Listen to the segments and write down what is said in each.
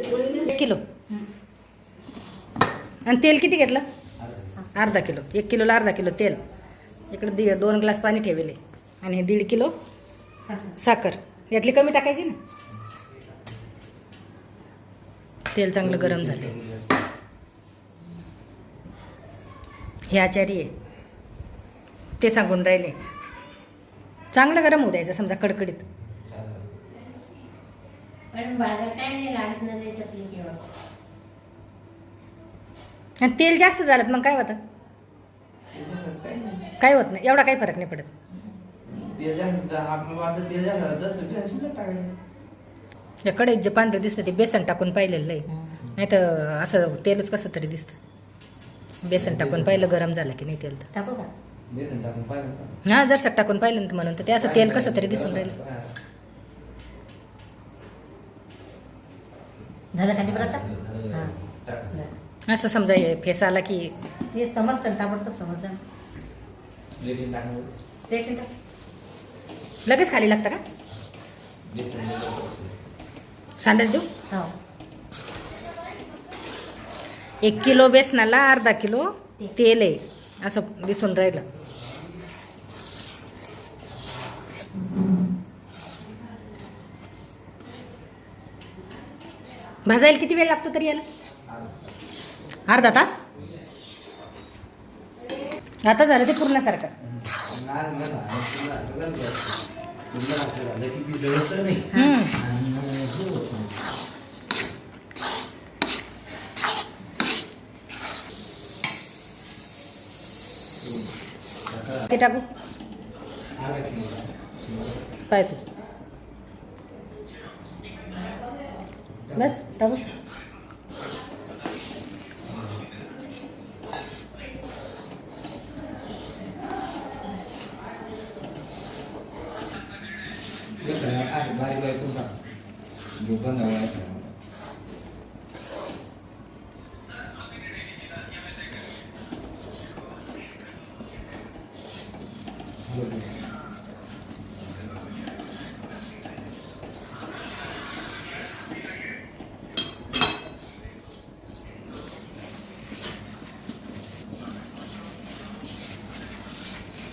एक किलो. आणि तेल किती घेतलं? अर्धा किलो. एक किलोला अर्धा किलो तेल. इकडे दि दोन ग्लास पाणी ठेवले. आणि हे दीड किलो साखर. यातली कमी टाकायची ना? तेल चांगलं गरम झाले. हे आचारी आहे. ते सांगून राहिले. चांगलं गरम होऊ द्यायचं समजा कडकडीत. पण बाजार काय नाही लागत ना ते चकली किंवा आणि तेल जास्त झालं मग काय होतं? काय होत नाही एवढा काही फरक नाही पडत. या कढईत जे पांढरं दिसतं ते बेसन टाकून पाहिलेलं आहे नाही तर असं तेलच कसं तरी दिसतं. बेसन टाकून पाहिलं गरम झालं की नाही तेल तर. टाकू का? हां जर सट टाकून पाहिलं ना म्हणून तर ते असं तेल कसं तरी दिसून राहिलं. झालं खाली परत हां. असं समजा हे फेस आला की ते समजतं ताबडतोब समजलं प्लेट. लगेच खाली लागतं का? सांडच देऊ? हो. एक किलो बेसनाला अर्धा किलो तेल आहे. असं दिसून राहिलं. भाजायला किती वेळ लागतो तरी याला? अर्धा तास? आता झालं ते पूर्णसारखं ते टाकू. पाय तू. बस टाकू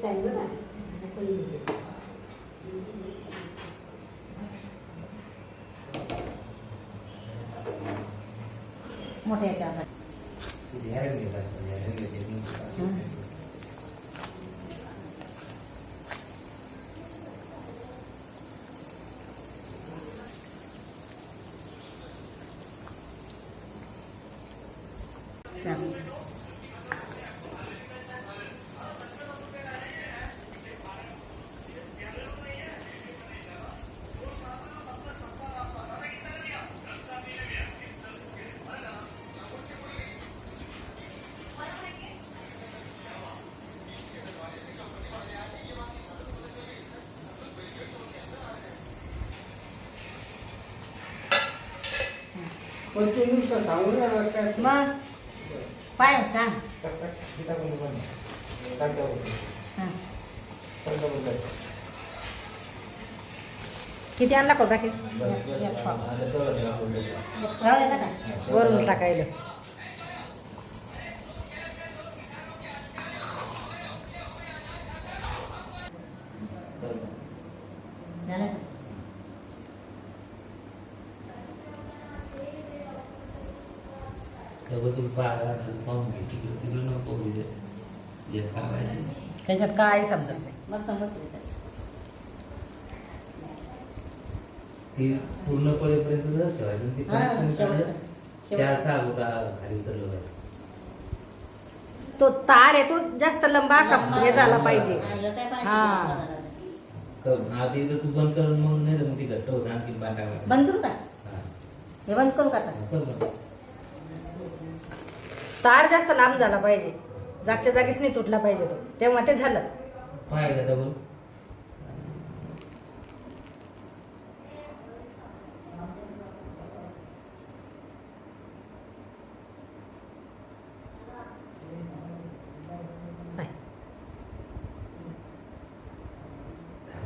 वीस टाइम बघा मोठ्या कामात चालेल टाक टाकून दे. किती आणला खोबरा किस बस, बस. एक पाव. आता तेवढं ठेवा आपण बघू. राहू देता का वरून टाकायला झालं तेव्हा पाहून घे तिकडे तिकडे नको जे त्याच्यात काय समजत नाही मग समजलं का? ती पूर्ण पडेपर्यंत जर ठेवायचं ते हा, कमीत कमी शेवट- काढलं, शेवट. चार सहा बोटा खाली उतरलं पाहिजे तो तार आहे तो जास्त लंबा असा हे झाला पाहिजे हा, हे काय पाहिजे? हा. क- आधी तर तू बंद करून मग नाही तर मग ती घट्ट होतं आणखी टाकायचं बंद करू का हा. हे बंद करू का आता कर बंद. तार जास्त लांब झाला पाहिजे. जागच्या जागीच नाही तुटला पाहिजे तो. तेव्हा ते झालं. डबल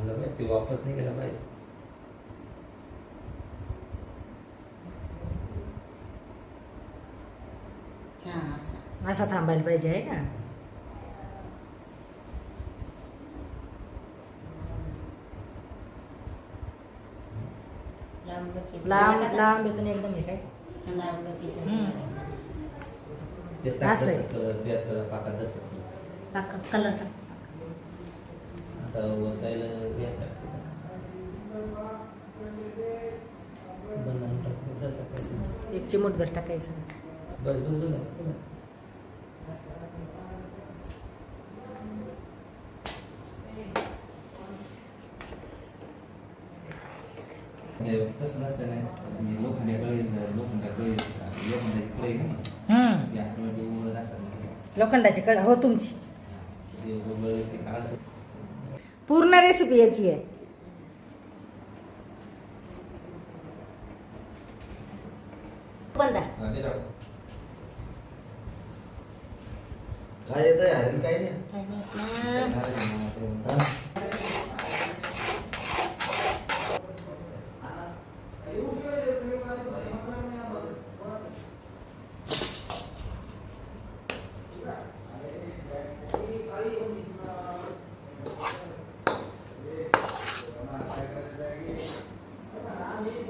पाहिजे. ते वापस नाही गेला पाहिजे हा असं थांबायला पाहिजे आहे का? लांब. लांब येतो एकदम हे काय? असं आहे. टाकलं त्यात पाकात दर्शक टाक, कलर टाक. आता वरतायला हे टाकते. बनवून टाकते, दर्शक टाकते. एक चिमूटभर टाकायचं बस बस बस बस. नाही, तसं नसतं नाही लोखंडाकडे लोखंडाकडे उघडत असतात लोखंडाची कड हो तुमची पूर्ण रेसिपी याची आहे बंद. काय येत आहे काय नाही काय माहीत ना. हा?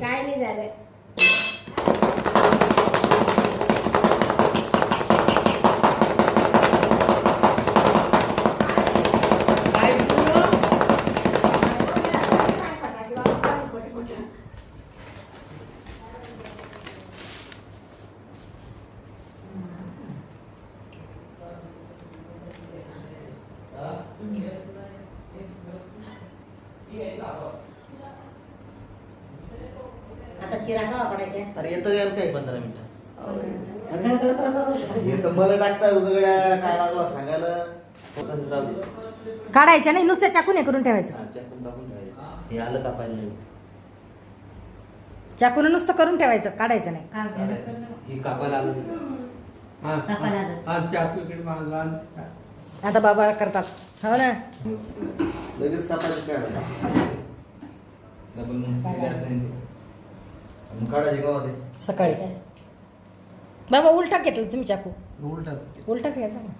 काय नाही झालं आता चिरा का वापरायच्या अरे येतं काय काय पंधरा मिनिटं हे तर मला टाकता उदगड्या काय लागला सांगायला होतं राहू दे. काढायच्या नाही नुसत्या चाकून हे करून ठेवायचं हा, चाकून टाकून ठेवायचं. हे आलं कापायला नाही चाकून नुसतं करून ठेवायचं काढायचं नाही? ही कापायला आलं हा कापायला आलं. हा चाकू इकडे मागला आणि आता बाबा करतात हो ना लगेच कापायचं काय. डबल नाही ते. मग काढायचे गावात ते. सकाळी. बाबा उलटा घेतलं तुम्ही चाकू. उलटाच उलटाच घ्यायचा ना.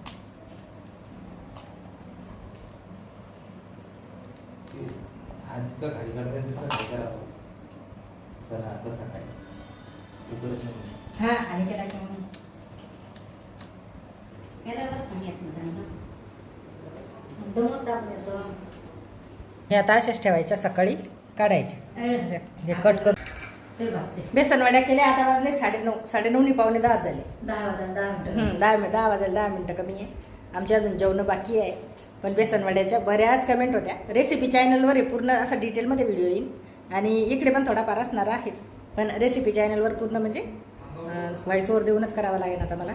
तिथं करावं सर आता सकाळी. नाही हा. दमत. हे आता अशाच ठेवायच्या सकाळी काढायच्या. म्हणजे कट करून ते. केल्या आता वाजले साडेनऊ साडेनऊनी पावणे दहा झाले. दहा वाजता दहा मिनिटं. हं, दहा मिनिट दहा वाजायला दहा मिनटं कमी आहे. आमची अजून जेवणं बाकी आहे. पण बेसन वड्याच्या बऱ्याच कमेंट होत्या. रेसिपी चॅनलवर पूर्ण असा डिटेलमध्ये व्हिडिओ येईल. आणि इकडे पण थोडाफार असणार आहेच. पण रेसिपी चॅनलवर पूर्ण म्हणजे व्हॉइस ओव्हर देऊनच करावं लागेल आता मला.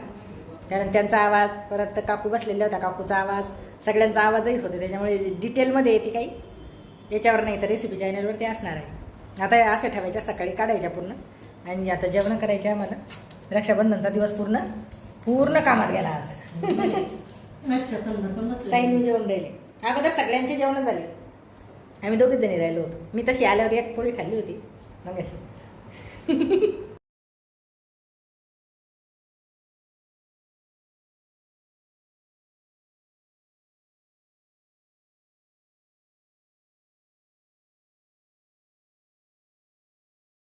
कारण त्यांचा आवाज परत काकू बसलेल्या होत्या काकूचा आवाज सगळ्यांचा आवाजही होतो. त्याच्यामुळे डिटेलमध्ये येते काही. याच्यावर नाही तर रेसिपी चॅनलवरती असणार आहे. आता या अशा ठेवायच्या सकाळी काढायच्या पूर्ण. आणि आता जेवण करायचे आम्हाला. रक्षाबंधनचा दिवस पूर्ण पूर्ण कामात गेला आज. ताईन मी जेवण राहिले. अगोदर सगळ्यांचे जेवण झाले. आम्ही दोघीच जणी राहिलो होतो. मी तशी आल्यावर एक पोळी खाल्ली होती. मग अशी.